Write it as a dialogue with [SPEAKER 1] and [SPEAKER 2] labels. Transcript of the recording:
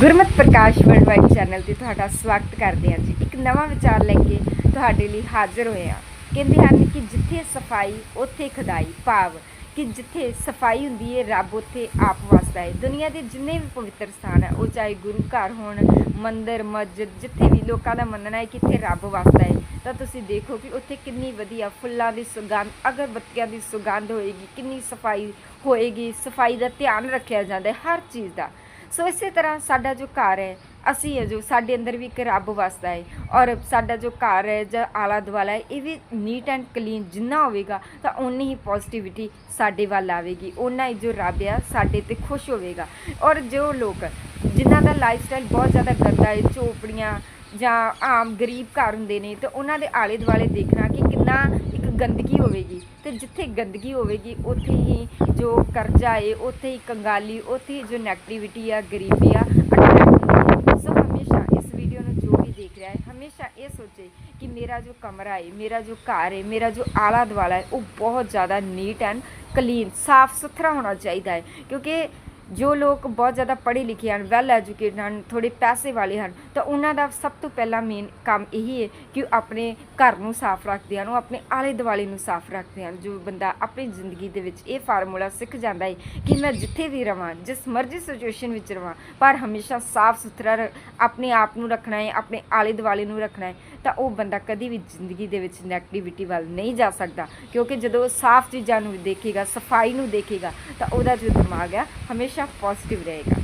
[SPEAKER 1] ਗੁਰਮਤ ਪ੍ਰਕਾਸ਼ worldwide channel ਤੇ ਤੁਹਾਡਾ ਸਵਾਗਤ ਕਰਦੇ ਹਾਂ ਜੀ। ਇੱਕ ਨਵਾਂ ਵਿਚਾਰ ਲੈ ਕੇ ਤੁਹਾਡੇ ਲਈ ਹਾਜ਼ਰ ਹੋਏ ਹਾਂ। ਕਹਿੰਦੇ ਹਨ ਕਿ ਜਿੱਥੇ ਸਫ਼ਾਈ, ਉੱਥੇ ਖੁਦਾਈ, ਭਾਵ ਕਿ ਜਿੱਥੇ ਸਫ਼ਾਈ ਹੁੰਦੀ ਹੈ ਰੱਬ ਉੱਥੇ ਆਪ ਵਸਦਾ ਹੈ ਦੁਨੀਆ ਦੇ ਜਿੰਨੇ ਵੀ ਪਵਿੱਤਰ ਸਥਾਨ ਹੈ ਉਹ ਚਾਹੇ ਗੁਰੂ ਘਰ ਹੋਣ, ਮੰਦਿਰ, ਮਸਜਿਦ, ਜਿੱਥੇ ਵੀ ਲੋਕਾਂ ਦਾ ਮੰਨਣਾ ਹੈ ਕਿ ਇੱਥੇ ਰੱਬ ਵਸਦਾ ਹੈ ਤਾਂ ਤੁਸੀਂ ਦੇਖੋ ਕਿ ਉੱਥੇ ਕਿੰਨੀ ਵਧੀਆ ਫੁੱਲਾਂ ਦੀ ਸੁਗੰਧ, ਅਗਰਬੱਤੀਆਂ ਦੀ ਸੁਗੰਧ ਹੋਏਗੀ, ਕਿੰਨੀ ਸਫ਼ਾਈ ਹੋਏਗੀ। ਸਫ਼ਾਈ ਦਾ ਧਿਆਨ ਰੱਖਿਆ ਜਾਂਦਾ ਹੈ ਹਰ ਚੀਜ਼ ਦਾ। ਸੋ ਇਸੇ ਤਰ੍ਹਾਂ ਸਾਡਾ ਜੋ ਘਰ ਹੈ, ਅਸੀਂ ਹੈ ਜੋ ਸਾਡੇ ਅੰਦਰ ਵੀ ਇੱਕ ਰੱਬ ਵਸਦਾ ਹੈ ਔਰ ਸਾਡਾ ਜੋ ਘਰ ਹੈ ਜਾਂ ਆਲਾ ਦੁਆਲਾ ਹੈ, ਇਹ ਵੀ ਨੀਟ ਐਂਡ ਕਲੀਨ ਜਿੰਨਾ ਹੋਵੇਗਾ ਤਾਂ ਓਨੀ ਹੀ ਪੋਜ਼ਿਟਿਵਿਟੀ ਸਾਡੇ ਵੱਲ ਆਵੇਗੀ। ਓਨਾ ਹੀ ਜੋ ਰੱਬ ਆ, ਸਾਡੇ ਤੇ ਖੁਸ਼ ਹੋਵੇਗਾ। ਔਰ ਜੋ ਲੋਕ ਜਿਨ੍ਹਾਂ ਦਾ ਲਾਈਫ ਸਟਾਈਲ ਬਹੁਤ ਜ਼ਿਆਦਾ ਗੰਦਾ ਹੈ, ਝੋਪੜੀਆਂ ਜਾਂ ਆਮ ਗਰੀਬ ਘਰ ਹੁੰਦੇ ਨੇ, ਤੇ ਉਹਨਾਂ ਦੇ ਆਲੇ ਦੁਆਲੇ ਦੇਖਣਾ ਕਿ ਕਿੰਨਾ ਇੱਕ ਗੰਦਗੀ ਹੋਵੇਗੀ। ਤੇ ਜਿੱਥੇ ਗੰਦਗੀ ਹੋਵੇਗੀ, ਉੱਥੇ ਹੀ ਜੋ ਕਰਜ਼ਾ ਏ, ਉੱਥੇ ਹੀ ਕੰਗਾਲੀ, ਉੱਥੇ ਹੀ ਜੋ ਨੈਗੇਟਿਵਿਟੀ ਆ, ਗਰੀਬੀ ਆ ਸੋ ਹਮੇਸ਼ਾ ਇਸ ਵੀਡੀਓ ਨੂੰ ਜੋ ਵੀ ਦੇਖ ਰਿਹਾ ਹੈ, ਹਮੇਸ਼ਾ ਇਹ ਸੋਚੇ ਕਿ ਮੇਰਾ ਜੋ ਕਮਰਾ ਏ, ਮੇਰਾ ਜੋ ਘਰ ਹੈ ਮੇਰਾ ਜੋ ਆਲਾ ਦੁਆਲਾ ਹੈ ਉਹ ਬਹੁਤ ਜ਼ਿਆਦਾ ਨੀਟ ਐਂਡ ਕਲੀਨ ਸਾਫ਼ ਸੁਥਰਾ ਹੋਣਾ ਚਾਹੀਦਾ ਹੈ। ਕਿਉਂਕਿ ਜੋ ਲੋਕ ਬਹੁਤ ਜ਼ਿਆਦਾ ਪੜ੍ਹੇ ਲਿਖੇ ਹਨ ਵੈਲ ਐਜੂਕੇਟਡ ਹਨ ਥੋੜੇ ਪੈਸੇ ਵਾਲੇ ਹਨ, ਤਾਂ ਉਹਨਾਂ ਦਾ ਸਭ ਤੋਂ ਪਹਿਲਾ ਮੇਨ ਕੰਮ ਇਹੀ ਹੈ ਕਿ ਉਹ ਆਪਣੇ ਘਰ ਨੂੰ ਸਾਫ਼ ਰੱਖਦੇ ਹਨ, ਉਹ ਆਪਣੇ ਆਲੇ ਦੁਆਲੇ ਨੂੰ ਸਾਫ਼ ਰੱਖਦੇ ਹਨ। ਜੋ ਬੰਦਾ ਆਪਣੀ ਜ਼ਿੰਦਗੀ ਦੇ ਵਿੱਚ ਇਹ ਫਾਰਮੂਲਾ ਸਿੱਖ ਜਾਂਦਾ ਹੈ ਕਿ ਮੈਂ ਜਿੱਥੇ ਵੀ ਰਵਾਂ, ਜਿਸ ਮਰਜ਼ੀ ਸਿਚੁਏਸ਼ਨ ਵਿੱਚ ਰਵਾਂ, ਪਰ ਹਮੇਸ਼ਾ ਸਾਫ਼ ਸੁਥਰਾ ਰ- ਆਪਣੇ ਆਪ ਨੂੰ ਰੱਖਣਾ ਹੈ, ਆਪਣੇ ਆਲੇ ਦੁਆਲੇ ਨੂੰ ਰੱਖਣਾ ਹੈ, ਤਾਂ ਉਹ ਬੰਦਾ ਕਦੀ ਵੀ ਜ਼ਿੰਦਗੀ ਦੇ ਵਿੱਚ ਨੈਗੇਟਿਵਿਟੀ ਵੱਲ ਨਹੀਂ ਜਾ ਸਕਦਾ। ਕਿਉਂਕਿ ਜਦੋਂ ਉਹ ਸਾਫ਼ ਚੀਜ਼ਾਂ ਨੂੰ ਦੇਖੇਗਾ, ਸਫ਼ਾਈ ਨੂੰ ਦੇਖੇਗਾ, ਤਾਂ ਉਹਦਾ ਜੋ ਦਿਮਾਗ ਹੈ, ਹਮੇਸ਼ਾ deixa a posse de brega.